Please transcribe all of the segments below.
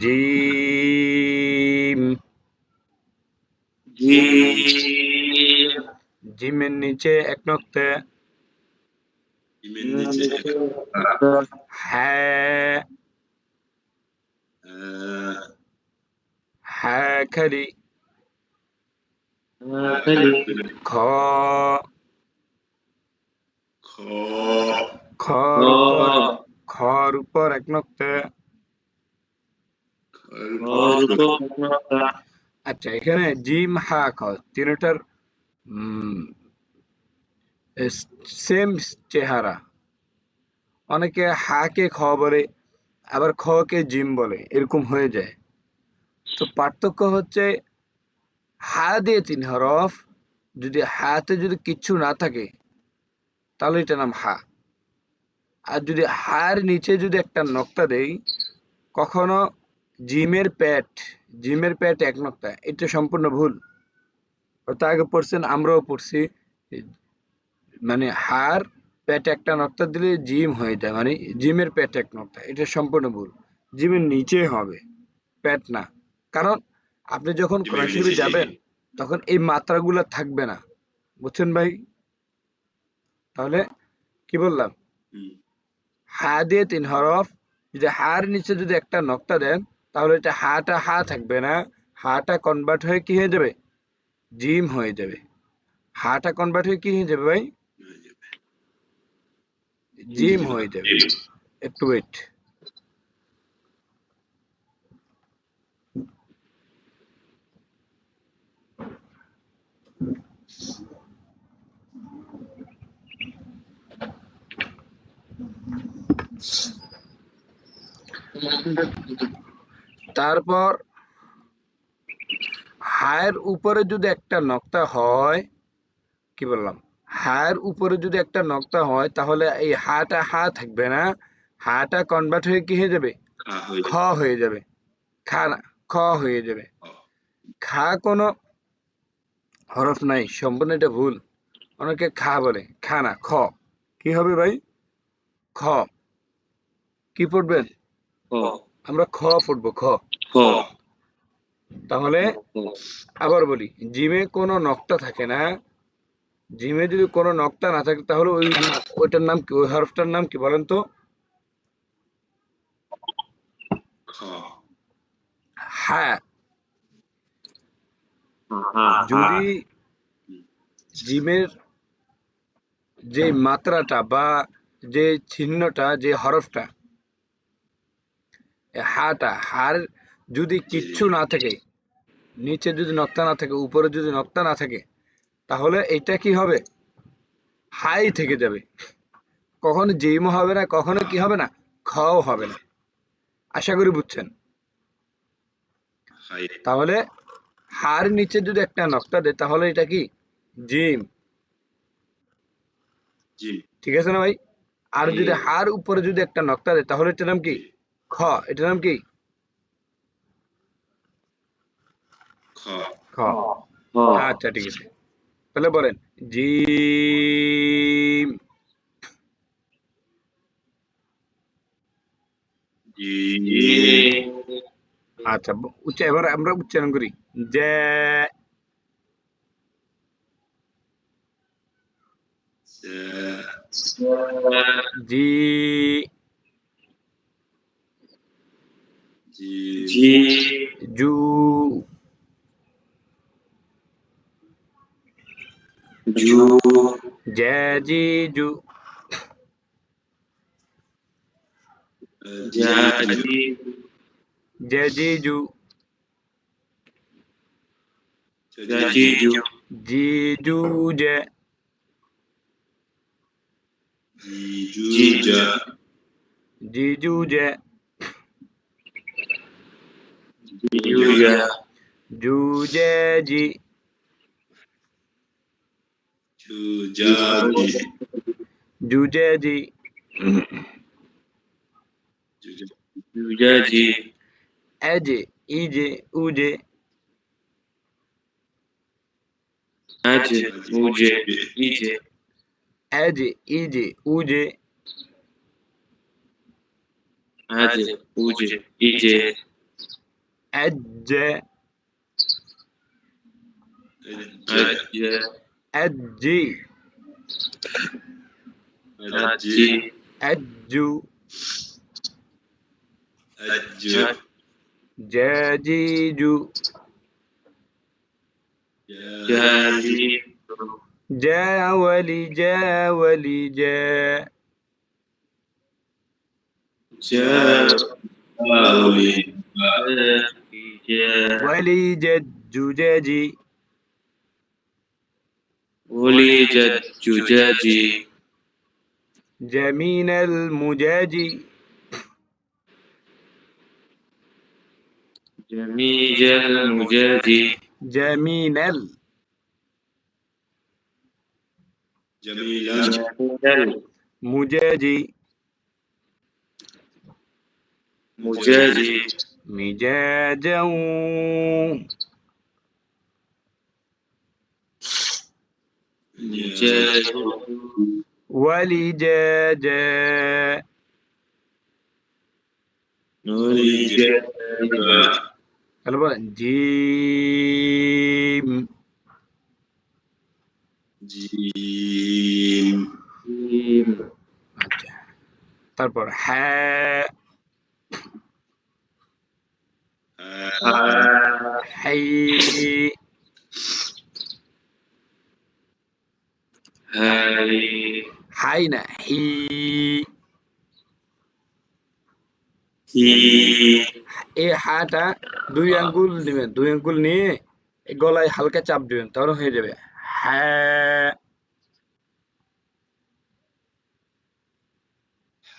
Gym. Gym. জিমের নিচে এক নক্তে জিমের হ্যাঁ। হ্যাঁ খালি। খ। খ। খর। উপর এক নক্তে আচ্ছা এখানে জিম হা খ তিনটার সেম চেহারা। অনেকে হাকে খ বলে, আবার খ কে জিম বলে, এরকম হয়ে যায়। তো পার্থক্য হচ্ছে, হা দিয়ে তিন হরফ, যদি হাতে যদি কিচ্ছু না থাকে, তাহলে এটা নাম হা। আর যদি হার নিচে যদি একটা নক্তা দেই, কখনো জিমের প্যাট জিমের প্যাট এক নক্তা এটা সম্পূর্ণ ভুল। ওটা আগে পড়ছেন আমরাও পড়ছি মানে হার প্যাট একটা নক্তা দিলে জিম হয়ে যায় মানে জিমের প্যাট এক নক্তা এটা সম্পূর্ণ ভুল। জিমের নিচে হবে প্যাট না। কারণ আপনি যখন যে- যাবেন তখন এই মাত্রাগুলো থাকবে না। বুঝছেন ভাই? তাহলে কি বললাম? হা দিয়ে তিন হরফ যদি হার নিচে যদি একটা নক্তা দেন তাহলে এটা হাটা হা থাকবে না হাটা কনভার্ট হয়ে কি হয়ে যাবে জিম হয়ে যাবে হাটা কনভার্ট হয়ে কি হয়ে যাবে ভাই। জিম হয়ে যাবে। একটু ওয়েট তারপর হায়ের উপরে যদি একটা নক্তা হয় কি বললাম? হায়ের উপরে যদি একটা নক্তা হয় তাহলে এই হাটা হা থাকবে না। হাটা কনভার্ট হয়ে কি হয়ে যাবে? খ হয়ে যাবে। খা খ হয়ে যাবে। খা কোনো হরফ নাই সম্পূর্ণ এটা ভুল। অনেকে খা বলে খা না খ। কি হবে ভাই? খ। কি পড়বেন? খ আমরা খ পড়ব খ। তাহলে আবার বলি জিমে কোনো নক্তা থাকে না। জিমে যদি কোনো নক্তা না থাকে তাহলে ওই ওইটার নাম কি ওই হরফটার নাম কি বলেন তো? হ্যাঁ যদি জিমের যে মাত্রাটা বা যে চিহ্নটা যে হরফটা হাটা হার যদি কিচ্ছু না থাকে নিচে যদি নক্তা না থাকে উপরে যদি নক্তা না থাকে তাহলে এটা কি হবে? হাই থেকে যাবে। কখনো জিমও হবে না কখনো কি হবে না খও হবে না। আশা করি বুঝছেন? তাহলে হার নিচে যদি একটা নক্তা দেয় তাহলে এটা কি? জিম। ঠিক আছে না ভাই? আর যদি। হার উপরে যদি একটা নক্তা দেয় তাহলে এটার নাম কি? খ এটার নাম কি? খ। খ। আচ্ছা ঠিক আছে। তাহলে বলেন জিম। আচ্ছা উচ্চ এবার আমরা উচ্চারণ করি। যে জি। জি জি জু জু জে জি জু জাজি জে জি জু জাজি জু জি জু জে জি জা জি জু জে জুজা জু জে জি জু জা জি জু জে জি أج أج أج أج أج جاجيجو جاجيجو جا ولي جا. جاولي جا. ولي جد ججاجي ولي جد المجاجي. جميل المجاجي. جميل ال. جميل جميل المجاجي مجاجي. مجاجا مجاج ولجاجا ولج তাহলে বলেন জিম جيم আচ্ছা তারপর হ্যাঁ হাই هاي হাই না হি هي এই হাটা দুই আঙ্গুল দিবেন দুই আঙ্গুল নিয়ে এই গলায় হালকা চাপ দিবেন তাহলে হয়ে যাবে হ্যাঁ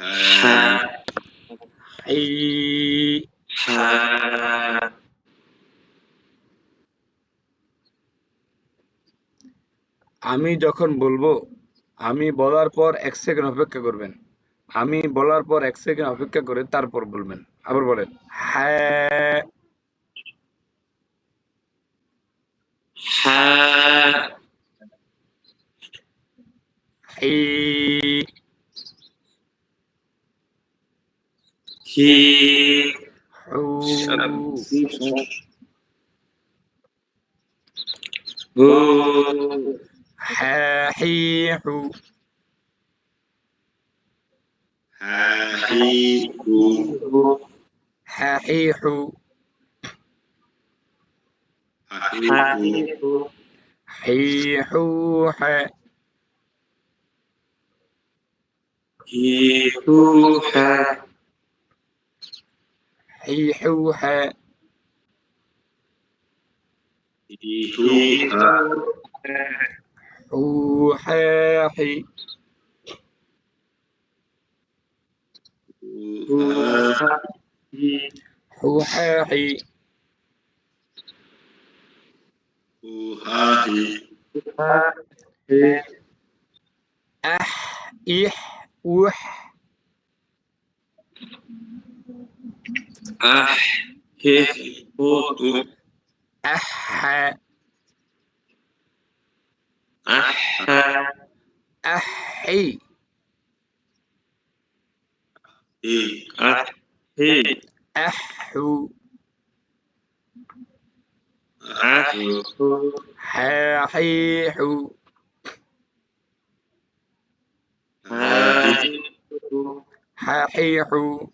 ها হাই আমি যখন বলব আমি বলার পর এক সেকেন্ড অপেক্ষা করবেন আমি বলার পর এক সেকেন্ড অপেক্ষা করে তারপর বলবেন আবার বলেন হ্যাঁ ও حاحيح حاحيح حاحيح حيحوح حيحوح حيحوح حيحوح روحاحي روحاحي أح إح وح. أح إح أح أح أحي. أحي. أحو. أحو. حيحو حيحو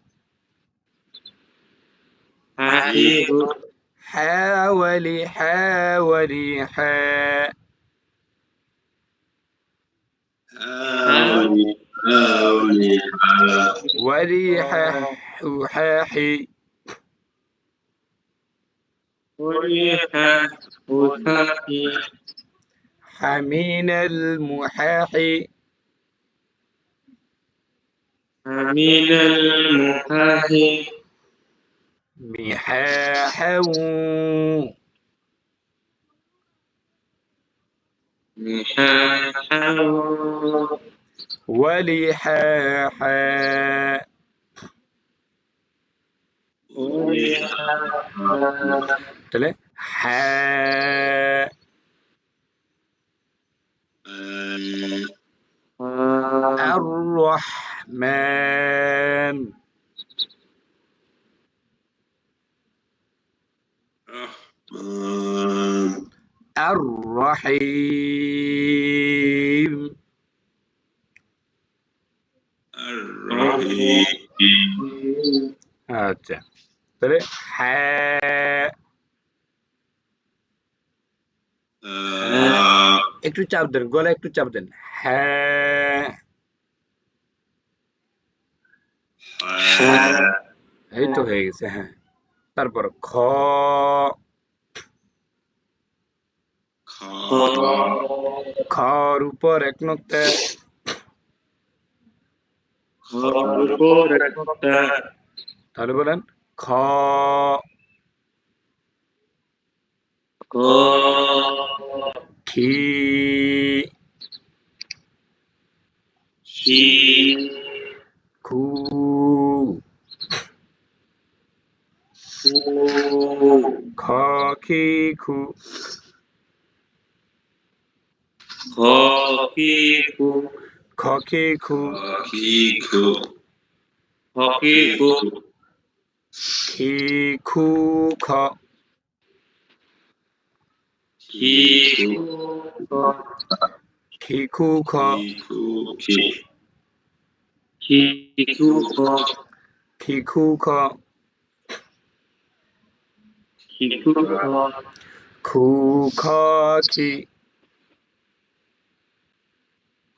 ححيحو حاولي حاولي حا. هاوني وريح حاحي وريح حاحي حمين المحاحي حمين المحاحي محاحا لحاحا ولحاحا تلي الرحمن الرحمن আর রহিম الرحيم আচ্ছা তাহলে হ্যাঁ آه، একটু চাপ দেন গলা একটু চাপ দেন হ্যাঁ حاء এই তো হয়ে গেছে হ্যাঁ তারপর খ خاء খর উপর এক নক্তা। তাহলে বলেন খ খি খ খি খু খ きく、かけく、かきく、かきく、きくか、きくか、きくか、きくか、きくか、きくかき、くかき、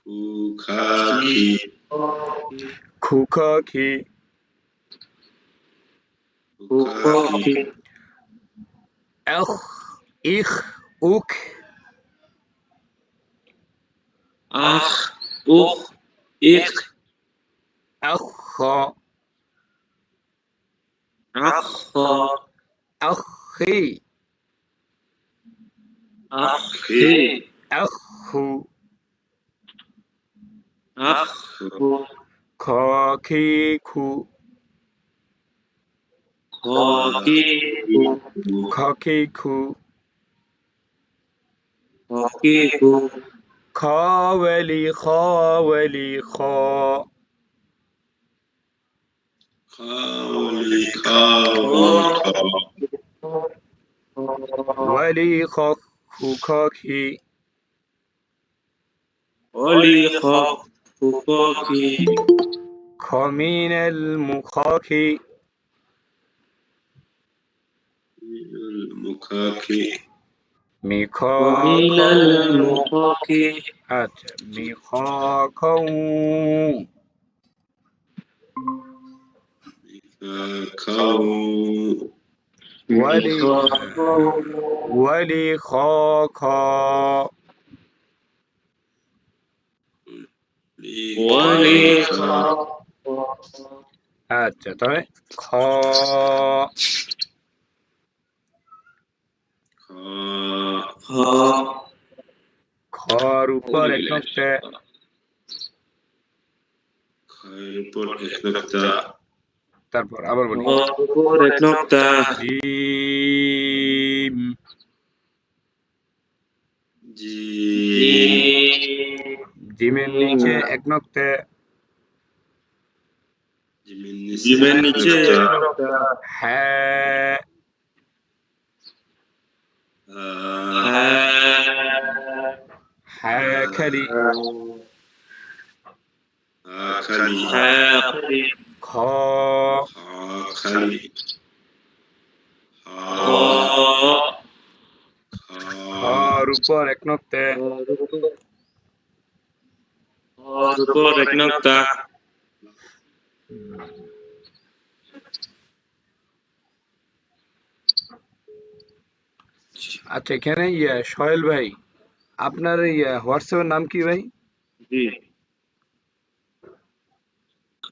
Kukaki. Kukaki. Kukaki. Elch. Ich. Uk. Ach. Uch. Ich. Elcha. Elcha. Elchi. Elchi. Elchu. খ এখ খি আখ হি এখ খু আখ খু খ খি খু খ কি কু খ فكاك كمين المخاكي من المكاك ميقاك أت ولي ولي خاكا আচ্ছা তবে খ। খর তারপর আবার বলি। জিম। জিম। জিমের নিচে এক নক্তে জিমের নিচে হ্যাঁ। হ্যাঁ খালি। খালি। খ। খালি খ উপর এক নক্তে। খর উপর এক নক্তা আচ্ছা এখানে ইয়ে সোহেল ভাই আপনার ইয়ে হোয়াটসঅ্যাপের নাম কি ভাই জি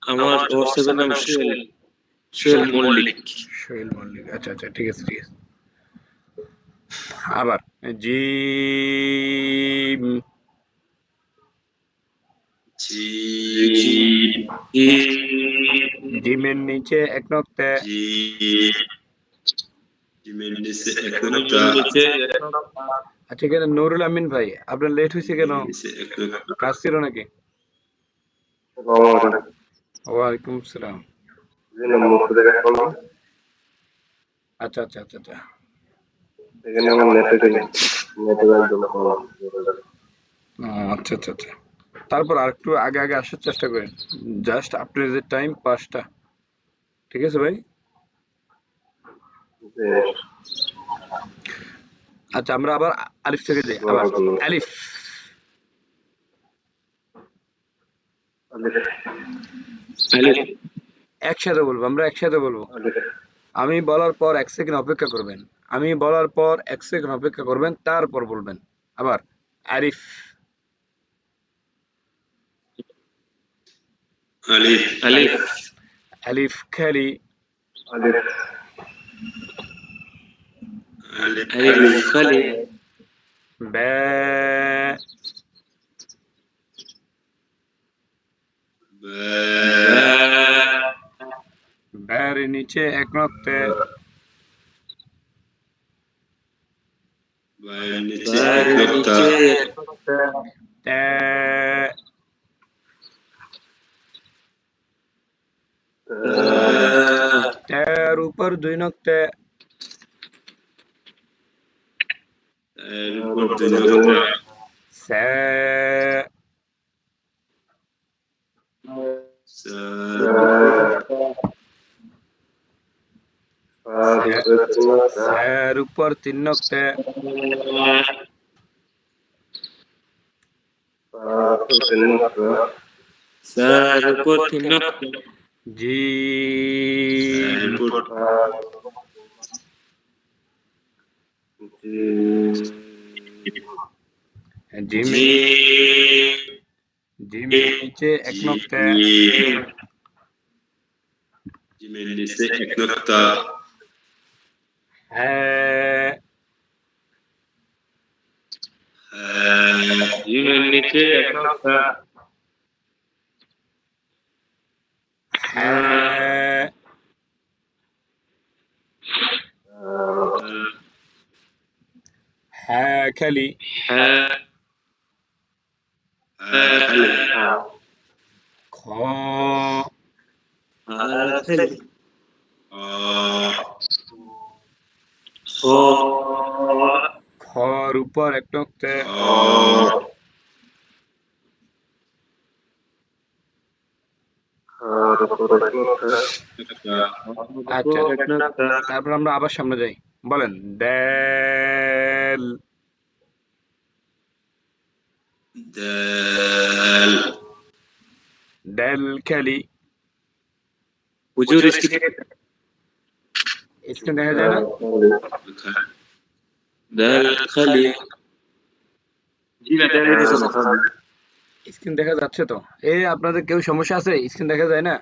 আমার হোয়াটসঅ্যাপের নাম সোহেল সোহেল মল্লিক সোহেল মল্লিক আচ্ছা আচ্ছা ঠিক আছে ঠিক আছে আবার জিম جيم জি নুরুল ah, আমিন ভাই আপনার লেট হয়েছে কেন? কাজ ছিল নাকি? ওয়ালাইকুম আসসালাম আচ্ছা আচ্ছা আচ্ছা আচ্ছা। আচ্ছা আচ্ছা আচ্ছা। তারপর আর একটু আগে আগে আসার চেষ্টা করেন। জাস্ট আপনাদের টাইম পাঁচটা। ঠিক আছে ভাই? আচ্ছা আমরা আবার আলিফ থেকে যাই। আবার আলিফ। একসাথে বলব, আমরা একসাথে বলব। আমি বলার পর এক সেকেন্ড অপেক্ষা করবেন। আমি বলার পর এক সেকেন্ড অপেক্ষা করবেন, তারপর বলবেন। আবার আরিফ আলিফ আলিফ আলিফ খালি আলিফ আলিফ আলিফ খালি বে বা বের নিচে এক নক্তে বায়ের নিচে তার এক নোক্তা নিচে তে আহ, তের উপর দুই নক্তে এর উপর তিন নক্তে তার উপর তিন নক্তা জি উপর জিম জি জিম নিচে এক নক্তে। জিমের নিচে এক নোক্তা হ্যাঁ জিমের নিচে এক নক্তা হ্যাঁ আর খালি। অ খ। খর উপর এক নক্তে আচ্ছা। তারপর আমরা আবার সামনে যাই। বলেন ডেল দাল। ডেল খালি। হুজুর স্ক্রিন দেখা যায় না? খালি। জি স্ক্রিন দেখা যাচ্ছে তো। এ আপনাদের কেউ সমস্যা আছে? স্ক্রিন দেখা যায় না?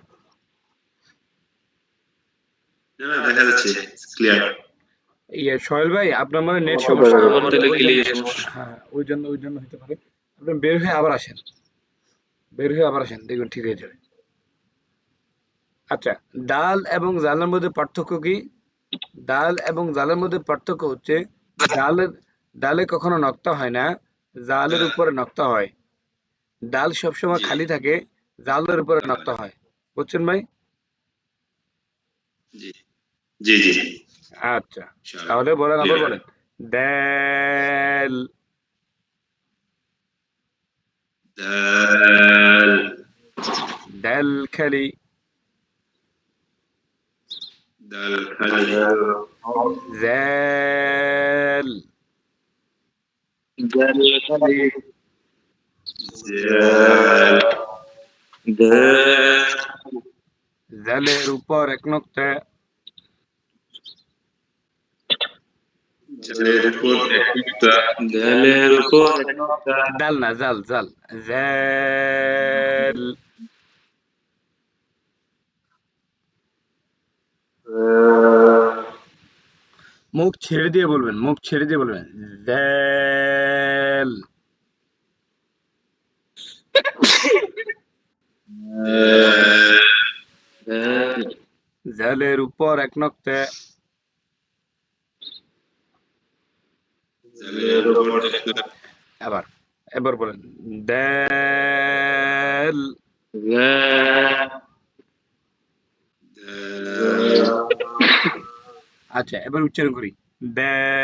না না দেখা যাচ্ছে। ক্লিয়ার ইয়ে সোহেল ভাই আপনার মানে নেট সমস্যা? হ্যাঁ ওই জন্য ওই জন্য হতে পারে। আপনি বের হয়ে আবার আসেন। বের হয়ে আবার আসেন দেখবেন ঠিক হয়ে যাবে। আচ্ছা ডাল এবং জালের মধ্যে পার্থক্য কি? ডাল এবং জালের মধ্যে পার্থক্য হচ্ছে ডালের ডালে কখনো নক্তা হয় না জালের উপরে নক্তা হয়। ডাল সবসময় খালি থাকে জালের উপরে নক্তা হয়। বুঝছেন ভাই? জি। জি জি। আচ্ছা তাহলে বলেন আবার বলেন। ডাল দাল। ডাল খালি। দাল খালি। খালি। জাল। দাল জালের উপর এক নক্তা না জাল জাল জাল মুখ ছেড়ে দিয়ে বলবেন মুখ ছেড়ে দিয়ে বলবেন। জাল জালের উপর এক নক্তা জালের উপর এক নোক্তা আবার এবার বলেন। দাল। আচ্ছা এবার উচ্চারণ করি। দে।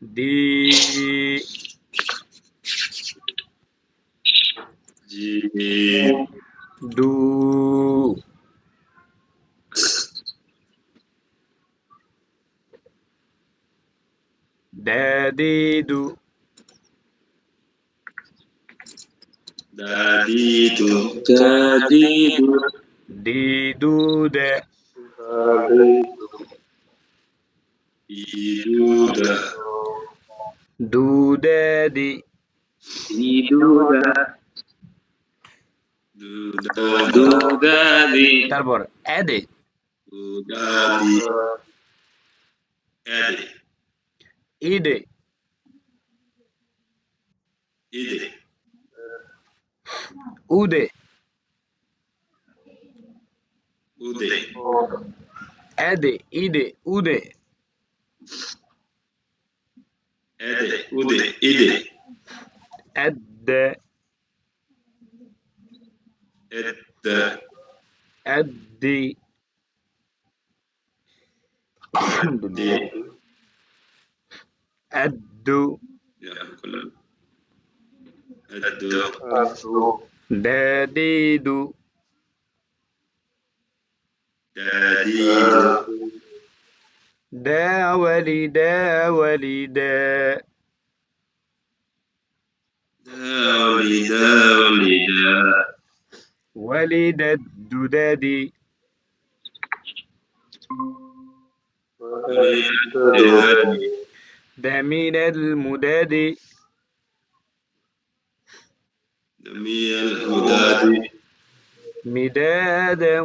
de de do da de do. Da de do da de do. De do. de Duda. di. Ini Duda. Duda. Duda di. Tarbor. Ede. Duda di. Ede. Ide. Ide. Ude. Ude. Ede, ide, ude. ude. ude. ude. ude. ude. ude. ude. Ede, ude, ide. Edde. Edde. Eddi. Eddi. Eddu. Ya. Eddu. Eddu. Dedidu. Dedidu. دا ولدا ولدا دا. ولدا ولدا ولد الددادي دادي ده من المداد دمي الهداد مدادا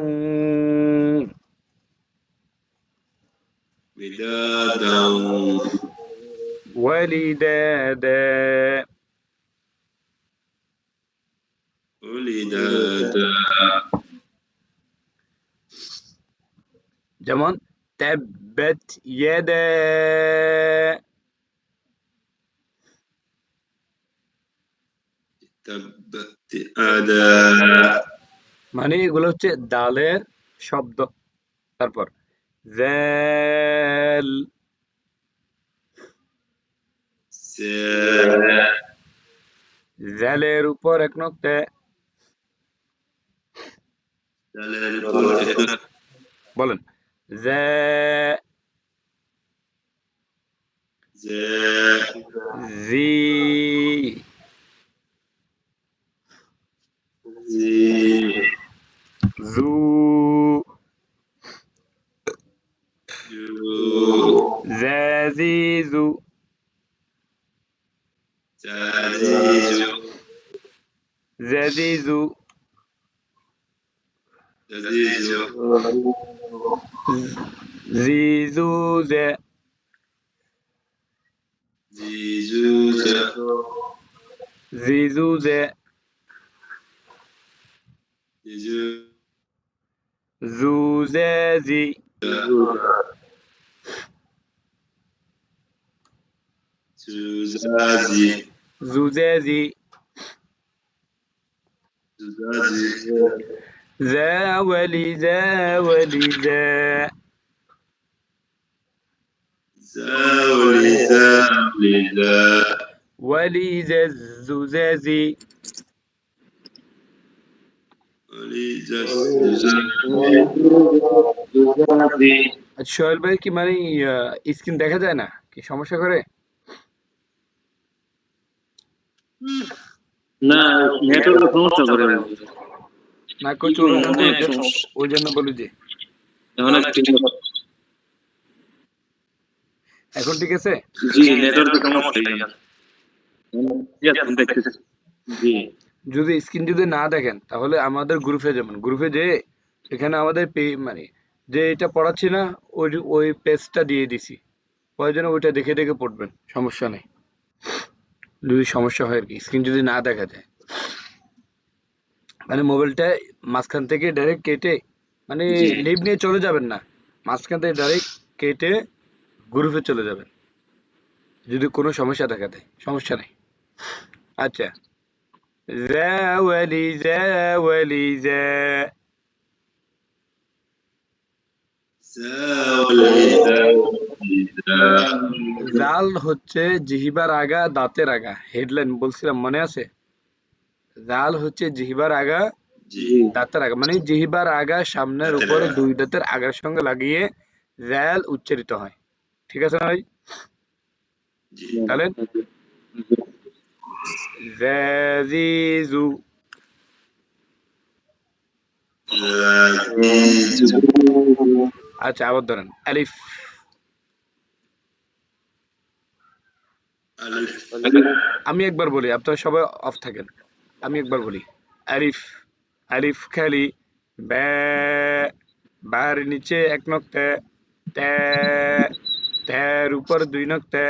مدادا ولدادا ولدادا যেমন تبت يدا تبت أدا মানে এগুলো হচ্ছে দালের শব্দ তারপর জাল سا জালের উপর এক নক্তে دلال القرآن বলেন জা زا জি زي জু Zazizu. Zazizu. Zazizu. Zazizu. Zizuze. Zizuze. Zizuze. Zizuze. Zé. Zuzezi. زوزازي জুজেজি زوزازي ذا ولي ذا ولي ذا زاولي زاولي ذا ولي ذا الزجاجي ولي زاولي আচ্ছা সোহেল ভাই কি মানে স্ক্রিন দেখা যায় না কি সমস্যা করে না নেটওয়ার্ক সমস্যা করে না করছে ওই জন্য বলি- ওই জন্য বলি যে। এখন ঠিক আছে? জি সমস্যা জি যদি স্ক্রিন যদি না দেখেন তাহলে আমাদের গ্রুপে যাবেন। গ্রুপে যে এখানে আমাদের পে মানে যে এটা পড়াচ্ছি না ওই ওই পেজটা দিয়ে দিছি। প্রয়োজনে ওইটা দেখে দেখে পড়বেন সমস্যা নেই। যদি সমস্যা হয় আর কি স্ক্রিন যদি না দেখা যায় মানে মোবাইলটা মাঝখান থেকে ডাইরেক্ট কেটে মানে জি। লিভ নিয়ে চলে যাবেন না মাঝখান থেকে ডাইরেক্ট কেটে গ্রুপে চলে যাবেন যদি কোনো সমস্যা দেখা দেয় সমস্যা নেই আচ্ছা ذا ولي ذا ولي ذا জাল হচ্ছে জিহিবার আগা দাঁতের আগা হেডলাইন বলছিলাম মনে আছে? জাল হচ্ছে জিহিবার আগা দাঁতের আগা মানে জিহিবার আগা সামনের উপরে দুই দাঁতের আগার সঙ্গে লাগিয়ে জ্যাল উচ্চারিত হয়। ঠিক আছে ভাই? তাহলে? জাজিজু। আচ্ছা আবার ধরেন। আলিফ। আমি একবার বলি আপনারা সবাই অফ থাকেন। আমি একবার বলি। আলিফ আলিফ খালি বার নিচে এক নক্তে তের উপর দুই নক্তে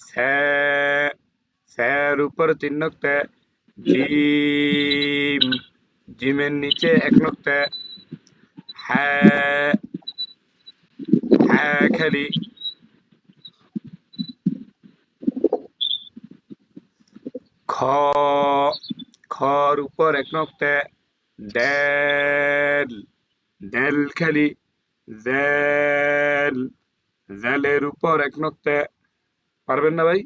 স্যা স্যার উপর তিন নক্তে জিম জিমের নিচে এক নক্তে হ্যাঁ হ্যাঁ খালি খ খর উপর এক নক্তে দেল দেল খালি, জেল জেলের উপর এক নক্তে পারবেন না ভাই?